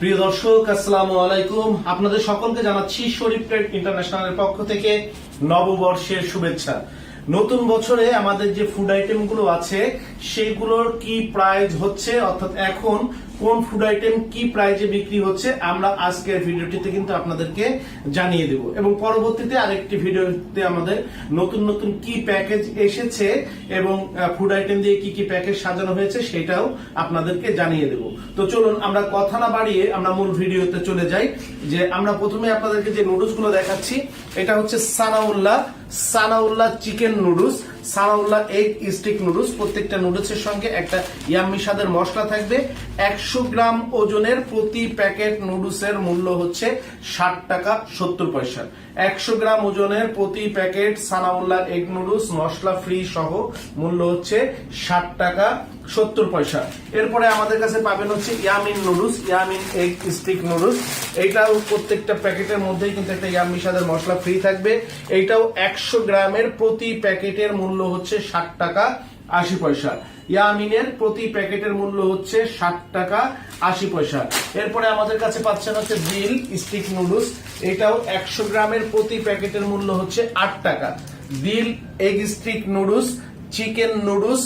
প্রিয় দর্শক আসসালামু আলাইকুম আপনাদের সকলকে জানাচ্ছি শরীফ ট্রেড ইন্টারন্যাশনালের পক্ষ থেকে নববর্ষের শুভেচ্ছা নতুন বছরে আমাদের যে ফুড আইটেমগুলো আছে সেগুলোর কি প্রাইস হচ্ছে অর্থাৎ এখন কোন ফুড আইটেম কি প্রাইজে বিক্রি হচ্ছে আমরা আজকের ভিডিওটিতে কিন্তু আপনাদেরকে জানিয়ে দেব এবং পরবর্তীতে আরেকটি ভিডিওতে আমাদের নতুন নতুন কি প্যাকেজ এসেছে এবং ফুড আইটেম দিয়ে কি কি প্যাকেজ সাজানো হয়েছে সেটাও আপনাদেরকে জানিয়ে দেব তো চলুন আমরা কথা না বাড়িয়ে আমরা মূল ভিডিওতে চলে যাই যে আমরা প্রথমে আপনাদেরকে যে নুডলস গুলো দেখাচ্ছি এটা হচ্ছে Sanaullah Sanaullah chicken noodles Sanaullah egg stick noodles প্রত্যেকটা নুডলসের সঙ্গে একটা ইয়াম্মি স্বাদের মশলা থাকবে একশো গ্রাম ওজনের প্রতি প্যাকেট নুডলসের মূল্য হচ্ছে ষাট টাকা সত্তর পয়সা একশো গ্রাম ওজনের প্রতি প্যাকেট সানাউল্লাহ এগ নুডলস মশলা ফ্রি সহ মূল্য হচ্ছে ষাট টাকা সত্তর পয়সা এরপরে আমাদের কাছে পাবেন হচ্ছে Yamin noodles Yamin egg stick noodles এইটাও প্রত্যেকটা প্যাকেটের মধ্যেই কিন্তু একটা ইয়ামি স্বাদের মশলা ফ্রি থাকবে এইটাও একশো গ্রামের প্রতি প্যাকেটের মূল্য হচ্ছে ষাট টাকা আশি পয়সা ইয়ামিনের প্রতি প্যাকেটের মূল্য হচ্ছে ষাট টাকা আশি পয়সা এরপরে আমাদের কাছে পাচ্ছেন হচ্ছে ডিল স্টিক নুডলস এটাও একশো গ্রামের প্রতি প্যাকেটের মূল্য হচ্ছে আট টাকা deal egg stick noodles chicken noodles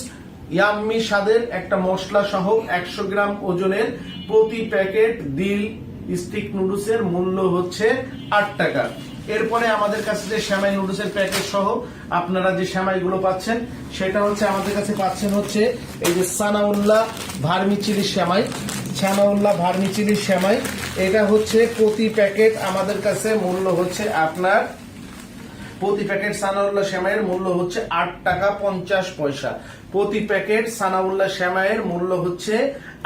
yummy স্বাদের একটা মশলা সহ একশো গ্রাম ওজনের প্রতি প্যাকেট দিল স্টিক নুডলসের মূল্য হচ্ছে আট টাকা এরপরে আমাদের কাছে যে শ্যামাই নুডলসের প্যাকেট সহ আপনারা যে শ্যামাইগুলো পাচ্ছেন সেটা হচ্ছে আমাদের কাছে পাচ্ছেন হচ্ছে এই যে সানাউল্লাহ ভার্মি চিলি শ্যামাই সানাউল্লাহ ভার্মি চিলি শ্যামাই এটা হচ্ছে প্রতি প্যাকেট আমাদের কাছে মূল্য হচ্ছে আপনার প্রতি প্যাকেট সানাউল্লাহ শ্যামাইয়ের মূল্য হচ্ছে আট টাকা পঞ্চাশ পয়সা প্রতি প্যাকেট সানাউল্লাহ শ্যামাইয়ের মূল্য হচ্ছে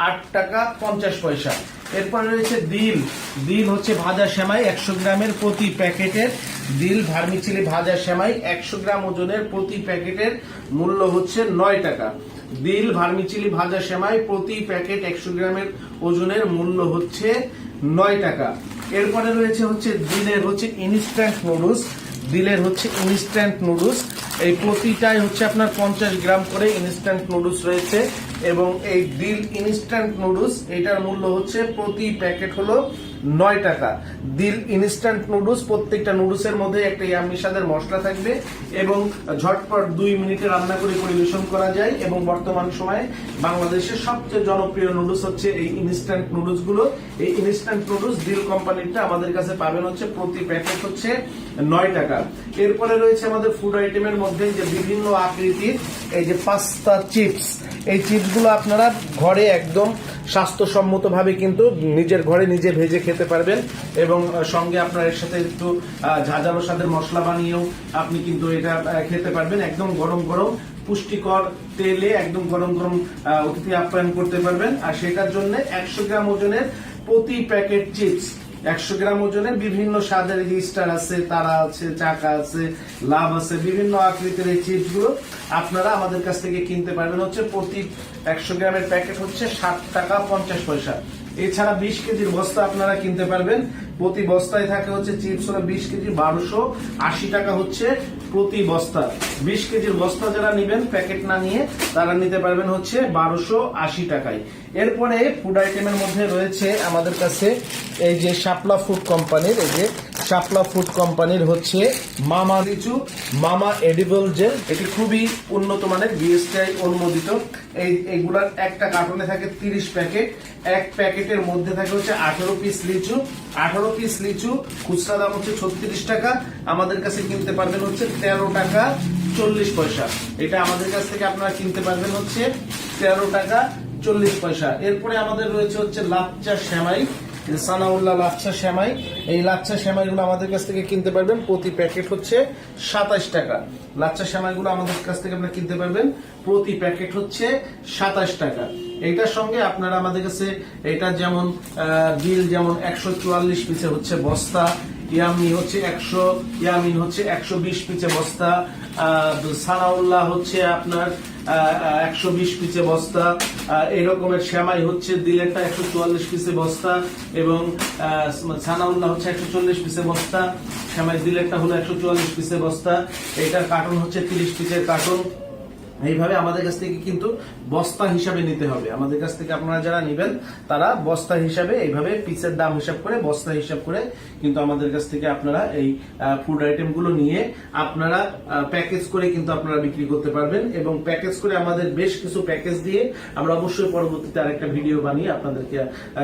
আট টাকা পঞ্চাশ পয়সা এরপরে রয়েছে দিল দিল হচ্ছে ভাজা শ্যামাই একশো গ্রামের প্রতি প্যাকেটের দিল ভার্মিচিলি ভাজা শ্যামাই একশো গ্রাম ওজনের প্রতি প্যাকেটের মূল্য হচ্ছে নয় টাকা দিল ভার্মিচিলি ভাজা শ্যামাই প্রতি প্যাকেট একশো গ্রামের ওজনের মূল্য হচ্ছে নয় টাকা এরপরে রয়েছে হচ্ছে দিলের হচ্ছে ইনস্ট্যান্ট নুডলস দিলের হচ্ছে ইনস্ট্যান্ট নুডলস এই প্রতিটাই হচ্ছে আপনার পঞ্চাশ গ্রাম করে ইনস্ট্যান্ট নুডলস রয়েছে এবং এই দিল ইনস্ট্যান্ট নুডলস এটার মূল্য হচ্ছে প্রতি প্যাকেট হলো নয় টাকা দিল ইনস্ট্যান্ট নুডলস প্রত্যেকটা নুডলসের মধ্যে একটা ইয়াম্মি স্বাদের মশলা থাকবে এবং ঝটপট দুই মিনিটে রান্না করে পরিবেশন করা যায় এবং বর্তমান সময়ে বাংলাদেশের সবচেয়ে জনপ্রিয় নুডলস হচ্ছে এই ইনস্ট্যান্ট নুডলসগুলো এই ইনস্ট্যান্ট নুডলস দিল কোম্পানিটা আমাদের কাছে পাবেন হচ্ছে প্রতি প্যাকেট হচ্ছে নয় টাকা এরপরে রয়েছে আমাদের ফুড আইটেমের মধ্যে যে বিভিন্ন আকৃতির এই যে পাস্তা চিপস এই চিপসগুলো আপনারা ঘরে একদম স্বাস্থ্যসম্মতভাবে কিন্তু নিজের ঘরে নিজে ভেজে খেতে পারবেন এবং সঙ্গে আপনার এর সাথে একটু ঝাঁঝালো স্বাদের মশলা বানিয়েও আপনি কিন্তু এটা খেতে পারবেন একদম গরম গরম পুষ্টিকর তেলে একদম গরম গরম অতিথি আপ্যায়ন করতে পারবেন আর সেটার জন্য একশো গ্রাম ওজনের প্রতি প্যাকেট চিপস একশো গ্রাম ওজনের বিভিন্ন স্বাদের রেজিস্টার আছে তারা আছে চাকা আছে লাভ আছে বিভিন্ন আকৃতির এই গুলো আপনারা আমাদের কাছ থেকে কিনতে পারবেন হচ্ছে প্রতি একশো গ্রামের প্যাকেট হচ্ছে ষাট টাকা পঞ্চাশ পয়সা এছাড়া বিশ কেজির বস্তা আপনারা কিনতে পারবেন প্রতি বস্তায় থাকে হচ্ছে চিপস হলো বিশ কেজি বারোশো আশি টাকা হচ্ছে প্রতি বস্তা বিশ কেজির বস্তা যারা নিবেন প্যাকেট না নিয়ে তারা নিতে পারবেন হচ্ছে বারোশো আশি টাকায় এরপরে ফুড আইটেমের মধ্যে রয়েছে আমাদের কাছে এই যে শাপলা ফুড কোম্পানির এই যে চাপলা ফুড কোম্পানির হচ্ছে মামা লিচু মামা এডিবল জেল এটি খুবই উন্নত মানের বিএসটিআই অনুমোদিত এই এগুলার একটা কার্টনে থাকে তিরিশ প্যাকেট এক প্যাকেটের মধ্যে থাকে হচ্ছে আঠারো পিস লিচু আঠারো পিস লিচু খুচরা দাম হচ্ছে ছত্রিশ টাকা আমাদের কাছে কিনতে পারবেন হচ্ছে তেরো টাকা চল্লিশ পয়সা এটা আমাদের কাছ থেকে আপনারা কিনতে পারবেন হচ্ছে তেরো টাকা চল্লিশ পয়সা এরপরে আমাদের রয়েছে হচ্ছে লাচ্চা শ্যামাই সানাউল্লাহ লাচ্ছা শ্যামাই এই লাচ্ছা শ্যামাইগুলো আমাদের কাছ থেকে কিনতে পারবেন প্রতি প্যাকেট হচ্ছে সাতাশ টাকা লাচ্ছা শ্যামাইগুলো আমাদের কাছ থেকে আপনারা কিনতে পারবেন প্রতি প্যাকেট হচ্ছে সাতাশ টাকা এইটার সঙ্গে আপনারা আমাদের কাছে এটা যেমন বিল যেমন একশো চুয়াল্লিশ পিসে হচ্ছে বস্তা ইয়ামিন হচ্ছে একশো ইয়ামিন হচ্ছে একশো বিশ পিচে বস্তা সানাউল্লাহ হচ্ছে আপনার একশো বিশ পিচে বস্তা এরকমের শ্যামাই হচ্ছে দিলেটা একশো চুয়াল্লিশ পিসে বস্তা এবং সানাউল্লাহ হচ্ছে একশো চল্লিশ পিসে বস্তা শ্যামাই দিলেটা হলো একশো চুয়াল্লিশ পিসে বস্তা এটার কার্টন হচ্ছে তিরিশ পিচের কার্টন এইভাবে আমাদের কাছ থেকে কিন্তু বস্তা হিসাবে নিতে হবে আমাদের কাছ থেকে আপনারা যারা নেবেন তারা বস্তা হিসাবে এইভাবে পিসের দাম হিসাব করে বস্তা হিসাব করে কিন্তু আমাদের কাছ থেকে আপনারা এই ফুড আইটেমগুলো নিয়ে আপনারা প্যাকেজ করে কিন্তু আপনারা বিক্রি করতে পারবেন এবং প্যাকেজ করে আমাদের বেশ কিছু প্যাকেজ দিয়ে আমরা অবশ্যই পরবর্তীতে আরেকটা ভিডিও বানিয়ে আপনাদেরকে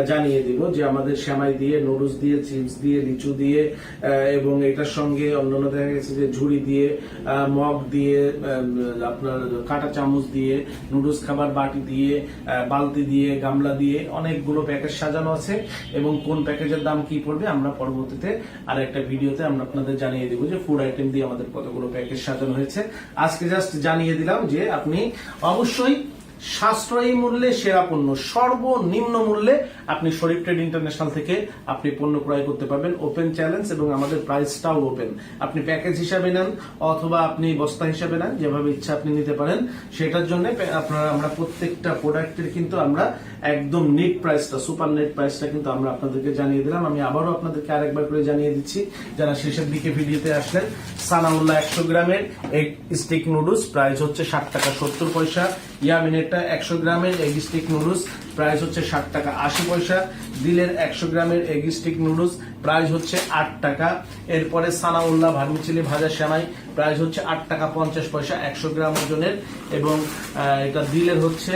জানিয়ে দিব যে আমাদের শ্যামাই দিয়ে নুডলস দিয়ে চিপস দিয়ে লিচু দিয়ে এবং এটার সঙ্গে অন্যান্য দেখা গেছে যে ঝুড়ি দিয়ে মগ দিয়ে আপনার কাঁটা চামচ দিয়ে নুডলস খাবার বাটি দিয়ে বালতি দিয়ে গামলা দিয়ে অনেকগুলো প্যাকেজ সাজানো আছে এবং কোন প্যাকেজের দাম কি পড়বে আমরা পরবর্তীতে আর একটা ভিডিওতে আমরা আপনাদের জানিয়ে দেবো যে ফুড আইটেম দিয়ে আমাদের কতগুলো প্যাকেজ সাজানো হয়েছে আজকে জাস্ট জানিয়ে দিলাম যে আপনি অবশ্যই সাশ্রয়ী মূল্যে সেরা পণ্য সর্বনিম্ন মূল্যে আপনি শরীফ ট্রেড ইন্টারন্যাশনাল থেকে আপনি পণ্য ক্রয় করতে পারবেন ওপেন চ্যালেঞ্জ এবং আমাদের প্রাইসটাও ওপেন আপনি প্যাকেজ হিসাবে নেন অথবা আপনি বস্তা হিসাবে নেন যেভাবে ইচ্ছা আপনি নিতে পারেন সেটার জন্য আপনারা আমরা প্রত্যেকটা প্রোডাক্টের কিন্তু আমরা একদম নেট প্রাইসটা সুপার নেট প্রাইসটা কিন্তু আমরা আপনাদেরকে জানিয়ে দিলাম আমি আবারও আপনাদেরকে আরেকবার করে জানিয়ে দিচ্ছি যারা শেষের দিকে ভিডিওতে আসলেন সানাউল্লাহ একশো গ্রামের এক স্টিক নুডলস প্রাইস হচ্ছে ষাট টাকা সত্তর পয়সা ইয়ামিনেরটা একশো গ্রামের এগ নুডলস প্রাইস হচ্ছে ষাট টাকা আশি পয়সা দিলের একশো গ্রামের এগ নুডলস প্রাইস হচ্ছে আট টাকা এরপরে সানাউল্লাহ ভার্মিচিলি ভাজা সেমাই প্রাইস হচ্ছে আট টাকা পঞ্চাশ পয়সা একশো গ্রাম ওজনের এবং এটা দিলের হচ্ছে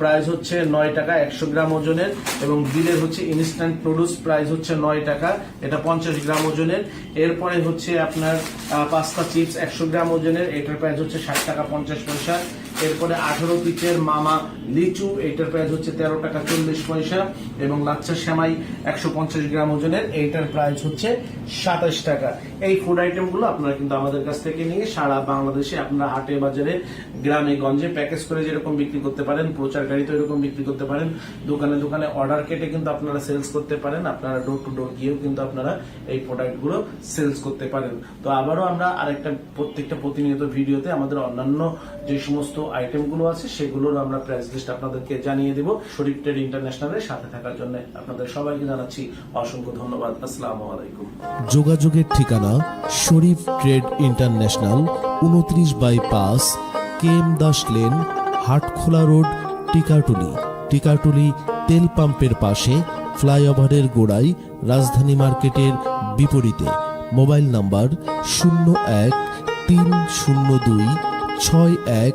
প্রাইস হচ্ছে নয় টাকা একশো গ্রাম ওজনের এবং দিলের হচ্ছে ইনস্ট্যান্ট নুডলস প্রাইস হচ্ছে নয় টাকা এটা পঞ্চাশ গ্রাম ওজনের এরপরে হচ্ছে আপনার পাস্তা চিপস একশো গ্রাম ওজনের এটার প্রাইস হচ্ছে ষাট টাকা পঞ্চাশ পয়সা এরপরে আঠারো পিচের মামা লিচু এইটার প্রাইস হচ্ছে তেরো টাকা চল্লিশ পয়সা এবং লাচ্ছা সেমাই একশো পঞ্চাশ গ্রাম ওজনের এইটার প্রাইস হচ্ছে সাতাশ টাকা এই ফুড আইটেমগুলো আপনারা কিন্তু আমাদের কাছ থেকে নিয়ে সারা বাংলাদেশে আপনারা হাটে বাজারে গ্রামে গঞ্জে প্যাকেজ করে যেরকম বিক্রি করতে পারেন প্রচার গাড়িতে এরকম বিক্রি করতে পারেন দোকানে দোকানে অর্ডার কেটে কিন্তু আপনারা সেলস করতে পারেন আপনারা ডোর টু ডোর গিয়েও কিন্তু আপনারা এই প্রোডাক্টগুলো সেলস করতে পারেন তো আবারও আমরা আরেকটা প্রত্যেকটা প্রতিনিয়ত ভিডিওতে আমাদের অন্যান্য যে সমস্ত আইটেমগুলো আছে সেগুলোর আমরা প্রাইস লিস্ট আপনাদেরকে জানিয়ে দেব শরীফ ট্রেড ইন্টারন্যাশনালের সাথে থাকার জন্য আপনাদের সবাইকে জানাচ্ছি অসংখ্য ধন্যবাদ আসসালামু আলাইকুম যোগাযোগের ঠিকানা শরীফ ট্রেড ইন্টারন্যাশনাল উনত্রিশ বাই পাস কেম দাস লেন হাটখোলা রোড টিকাটুলি টিকাটুলি তেল পাম্পের পাশে ফ্লাইওভারের গোড়ায় রাজধানী মার্কেটের বিপরীতে মোবাইল নাম্বার শূন্য এক তিন শূন্য দুই ছয় এক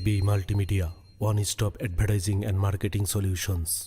B Multimedia, one-stop advertising and marketing solutions.